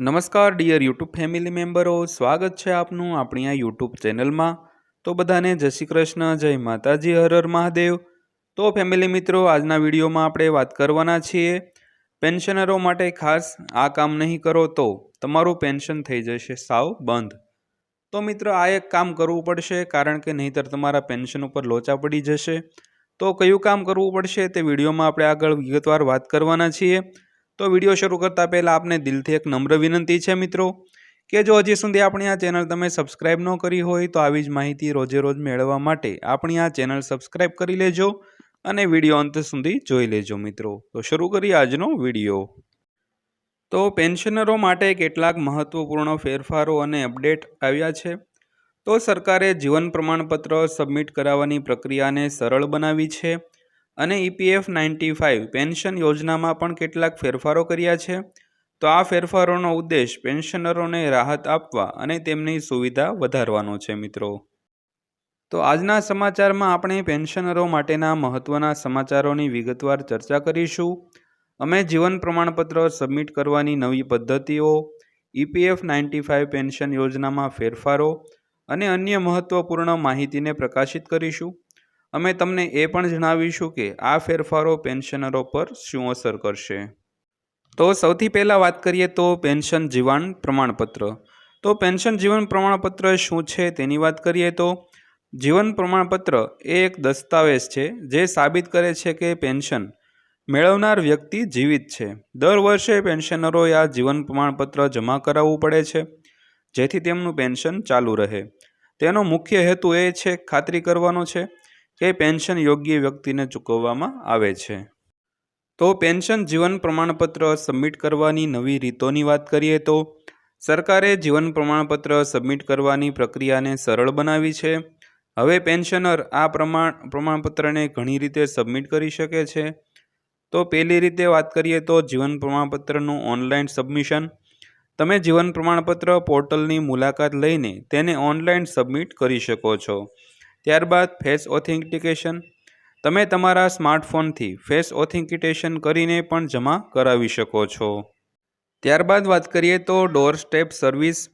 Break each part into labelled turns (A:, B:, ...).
A: નમસ્કાર dear YouTube family મેમ્બરો સ્વાગત છે આપનું આપણી આ યુટ્યુબ ચેનલમાં તો બધાને જય શ્રી કૃષ્ણ, જય માતાજી, હર હર મહાદેવ. તો ફેમિલી મિત્રો, આજના વિડીયોમાં આપણે વાત કરવાના છીએ પેન્શનરો માટે ખાસ આ કામ નહીં કરો તો તમારું પેન્શન થઈ જશે સાવ બંધ. તો મિત્ર, આ એક કામ કરવું પડશે કારણ કે નહીંતર તમારા પેન્શન ઉપર લોચા પડી જશે. તો કયું કામ કરવું પડશે તે વિડીયોમાં આપણે આગળ વિગતવાર વાત કરવાના છીએ. તો વીડિયો શરૂ કરતાં પહેલાં આપને દિલથી એક નમ્ર વિનંતી છે મિત્રો કે જો હજી સુધી આપણી આ ચેનલ તમે સબસ્ક્રાઇબ ન કરી હોય તો આવી જ માહિતી રોજે રોજ મેળવવા માટે આપણી આ ચેનલ સબસ્ક્રાઇબ કરી લેજો અને વીડિયો અંત સુધી જોઈ લેજો મિત્રો. તો શરૂ કરીએ આજનો વીડિયો. તો પેન્શનરો માટે કેટલાક મહત્વપૂર્ણ ફેરફારો અને અપડેટ આવ્યા છે. તો સરકારે જીવન પ્રમાણપત્ર સબમિટ કરાવવાની પ્રક્રિયાને સરળ બનાવી છે. અને ઈપીએફ નાઇન્ટી ફાઇવ પેન્શન યોજનામાં પણ કેટલાક ફેરફારો કર્યા છે? તો આ ફેરફારોનો ઉદ્દેશ પેન્શનરોને રાહત આપવા અને તેમની સુવિધા વધારવાનો છે, મિત્રો. તો આજના સમાચારમાં આપણે પેન્શનરો માટેના મહત્ત્વના સમાચારોની વિગતવાર ચર્ચા કરીશું. અમે જીવન પ્રમાણપત્ર સબમિટ કરવાની નવી પદ્ધતિઓ, ઈપીએફ નાઇન્ટી ફાઇવ પેન્શન યોજનામાં ફેરફારો અને અન્ય મહત્ત્વપૂર્ણ માહિતીને પ્રકાશિત કરીશું. અમે તમને એ પણ જણાવીશું કે આ ફેરફારો પેન્શનરો પર શું અસર કરશે. તો સૌથી પહેલાં વાત કરીએ તો પેન્શન જીવન પ્રમાણપત્ર. તો પેન્શન જીવન પ્રમાણપત્ર શું છે તેની વાત કરીએ તો જીવન પ્રમાણપત્ર એ એક દસ્તાવેજ છે જે સાબિત કરે છે કે પેન્શન મેળવનાર વ્યક્તિ જીવિત છે. દર વર્ષે પેન્શનરોએ આ જીવન પ્રમાણપત્ર જમા કરાવવું પડે છે, જેથી તેમનું પેન્શન ચાલુ રહે. તેનો મુખ્ય હેતુ એ છે, ખાતરી કરવાનો છે કે પેન્શન યોગ્ય વ્યક્તિને ચૂકવવામાં આવે છે. તો પેન્શન જીવન પ્રમાણપત્ર સબમિટ કરવાની નવી રીતોની વાત કરીએ તો, સરકારે જીવન પ્રમાણપત્ર સબમિટ કરવાની પ્રક્રિયાને સરળ બનાવી છે. હવે પેન્શનર આ પ્રમાણ, પ્રમાણપત્રને ઘણી રીતે સબમિટ કરી શકે છે. તો પહેલી રીતે વાત કરીએ તો જીવન પ્રમાણપત્રનું ઓનલાઈન સબમિશન. તમે જીવન પ્રમાણપત્ર પોર્ટલની મુલાકાત લઈને તેને ઓનલાઈન સબમિટ કરી શકો છો. ત્યારબાદ ફેસ ઓથેન્ટિકેશન. તમે તમારા સ્માર્ટફોનથી ફેસ ઓથેન્ટિકેશન કરીને પણ જમા કરાવી શકો છો. ત્યારબાદ વાત કરીએ તો ડોર સ્ટેપ સર્વિસ.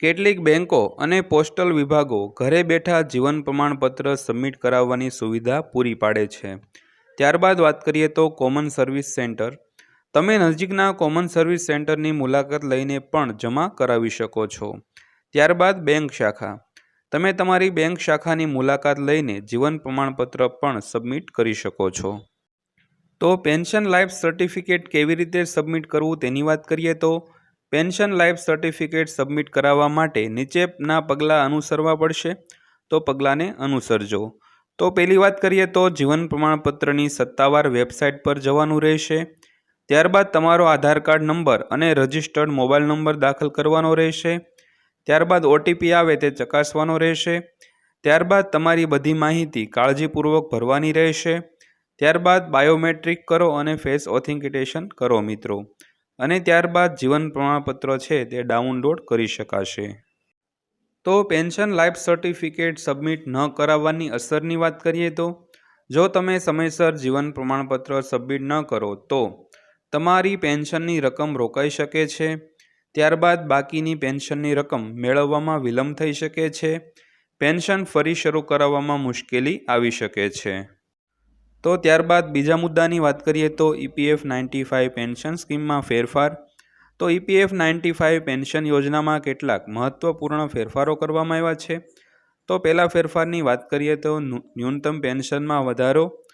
A: કેટલીક બેન્કો અને પોસ્ટલ વિભાગો ઘરે બેઠા જીવન પ્રમાણપત્ર સબમિટ કરાવવાની સુવિધા પૂરી પાડે છે. ત્યારબાદ વાત કરીએ તો કોમન સર્વિસ સેન્ટર. તમે નજીકના કોમન સર્વિસ સેન્ટરની મુલાકાત લઈને પણ જમા કરાવી શકો છો. ત્યારબાદ બેંક શાખા. તમે તમારી બેંક શાખાની મુલાકાત લઈને જીવન પ્રમાણપત્ર પણ સબમિટ કરી શકો છો. તો પેન્શન લાઈફ સર્ટિફિકેટ કેવી રીતે સબમિટ કરવું તેની વાત કરીએ તો, પેન્શન લાઈફ સર્ટિફિકેટ સબમિટ કરાવવા માટે નીચેના પગલાં અનુસરવા પડશે, તો પગલાંને અનુસરજો. તો પહેલી વાત કરીએ તો જીવન પ્રમાણપત્રની સત્તાવાર વેબસાઇટ પર જવાનું રહેશે. ત્યારબાદ તમારો આધાર કાર્ડ નંબર અને રજિસ્ટર્ડ મોબાઈલ નંબર દાખલ કરવાનો રહેશે. ત્યારબાદ ઓટીપી આવે તે ચકાસવાનો રહેશે. ત્યારબાદ તમારી બધી માહિતી કાળજીપૂર્વક ભરવાની રહેશે. ત્યારબાદ બાયોમેટ્રિક કરો અને ફેસ ઓથેન્ટિકેશન કરો મિત્રો. અને ત્યારબાદ જીવન પ્રમાણપત્ર છે તે ડાઉનલોડ કરી શકાશે. તો પેન્શન લાઈફ સર્ટિફિકેટ સબમિટ ન કરાવવાની અસરની વાત કરીએ તો, જો તમે સમયસર જીવન પ્રમાણપત્ર સબમિટ ન કરો તો તમારી પેન્શનની રકમ રોકાઈ શકે છે. ત્યારબાદ બાકીની પેન્શનની રકમ મેળવવામાં વિલંબ થઈ શકે છે. પેન્શન ફરી શરૂ કરાવવામાં મુશ્કેલી આવી શકે છે. તો ત્યારબાદ બીજા મુદ્દાની વાત કરીએ તો ઈપીએફ નાઇન્ટી ફાઇવ પેન્શન સ્કીમમાં ફેરફાર. તો ઈપીએફ નાઇન્ટી ફાઇવ પેન્શન યોજનામાં કેટલાક મહત્ત્વપૂર્ણ ફેરફારો કરવામાં આવ્યા છે. તો પહેલાં ફેરફારની વાત કરીએ તો ન્યૂનતમ પેન્શનમાં વધારો.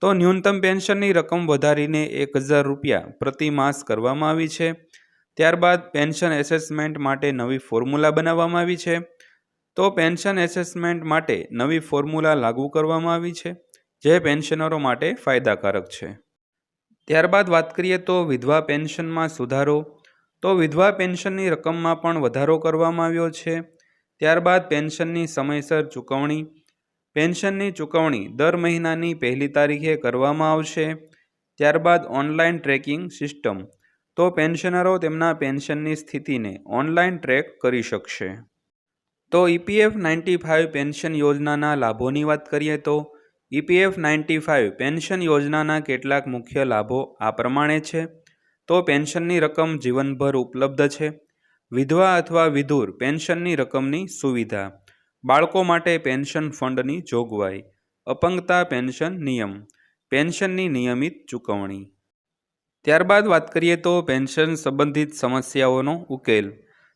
A: તો ન્યૂનતમ પેન્શનની રકમ વધારીને એક હજાર રૂપિયા પ્રતિ માસ કરવામાં આવી છે. ત્યારબાદ પેન્શન એસેસમેન્ટ માટે નવી ફોર્મ્યુલા બનાવવામાં આવી છે. તો પેન્શન એસેસમેન્ટ માટે નવી ફોર્મ્યુલા લાગુ કરવામાં આવી છે, જે પેન્શનરો માટે ફાયદાકારક છે. ત્યારબાદ વાત કરીએ તો વિધવા પેન્શનમાં સુધારો. તો વિધવા પેન્શનની રકમમાં પણ વધારો કરવામાં આવ્યો છે. ત્યારબાદ પેન્શનની સમયસર ચૂકવણી. પેન્શનની ચૂકવણી દર મહિનાની પહેલી તારીખે કરવામાં આવશે. ત્યારબાદ ઓનલાઈન ટ્રેકિંગ સિસ્ટમ. તો પેન્શનરો તેમના પેન્શનની સ્થિતિને ઓનલાઈન ટ્રેક કરી શકશે. તો ઈપીએફ નાઇન્ટી ફાઇવ પેન્શન યોજનાના લાભોની વાત કરીએ તો ઈપીએફ નાઇન્ટી ફાઇવ પેન્શન યોજનાના કેટલાક મુખ્ય લાભો આ પ્રમાણે છે. તો પેન્શનની રકમ જીવનભર ઉપલબ્ધ છે. વિધવા અથવા વિધુર પેન્શનની રકમની સુવિધા. બાળકો માટે પેન્શન ફંડની જોગવાઈ. અપંગતા પેન્શન નિયમ. પેન્શનની નિયમિત ચૂકવણી. ત્યારબાદ વાત કરીએ તો પેન્શન સંબંધિત સમસ્યાઓનો ઉકેલ.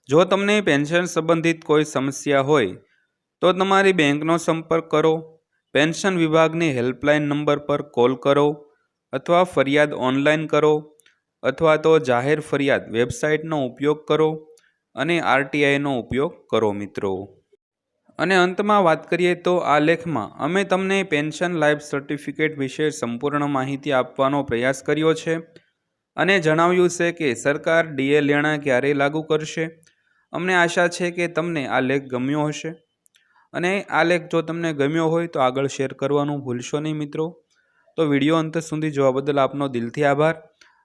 A: જો તમને પેન્શન સંબંધિત કોઈ સમસ્યા હોય, તો તમારી બેંકનો સંપર્ક કરો, પેન્શન વિભાગની હેલ્પલાઇન નંબર પર કોલ કરો, અથવા ફરિયાદ ઓનલાઈન કરો, અથવા તો જાહેર ફરિયાદ વેબસાઇટનો ઉપયોગ કરો અને આરટીઆઈનો ઉપયોગ કરો મિત્રો. અને અંતમાં વાત કરીએ તો આ લેખમાં, અમે તમને પેન્શન લાઈફ સર્ટિફિકેટ વિશે સંપૂર્ણ માહિતી આપવાનો પ્રયાસ કર્યો છે. અને જણાવ્યું છે કે સરકાર ડીએ લેણા ક્યારે લાગુ કરશે? અમને આશા છે કે તમને આ લેખ ગમ્યો હશે. અને આ લેખ જો તમને ગમ્યો હોય તો આગળ શેર કરવાનું ભૂલશો નહીં મિત્રો. તો વીડિયો અંત સુધી જોવા બદલ આપનો દિલથી આભાર.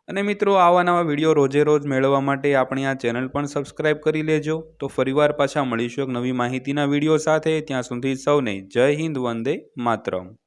A: અને મિત્રો, આવા નવા વીડિયો રોજે રોજ મેળવવા માટે આપણી આ ચેનલ પણ સબસ્ક્રાઇબ કરી લેજો. તો ફરીવાર પાછા મળીશું એક નવી માહિતીના વીડિયો સાથે. ત્યાં સુધી સૌને જય હિન્દ, વંદે માતરમ.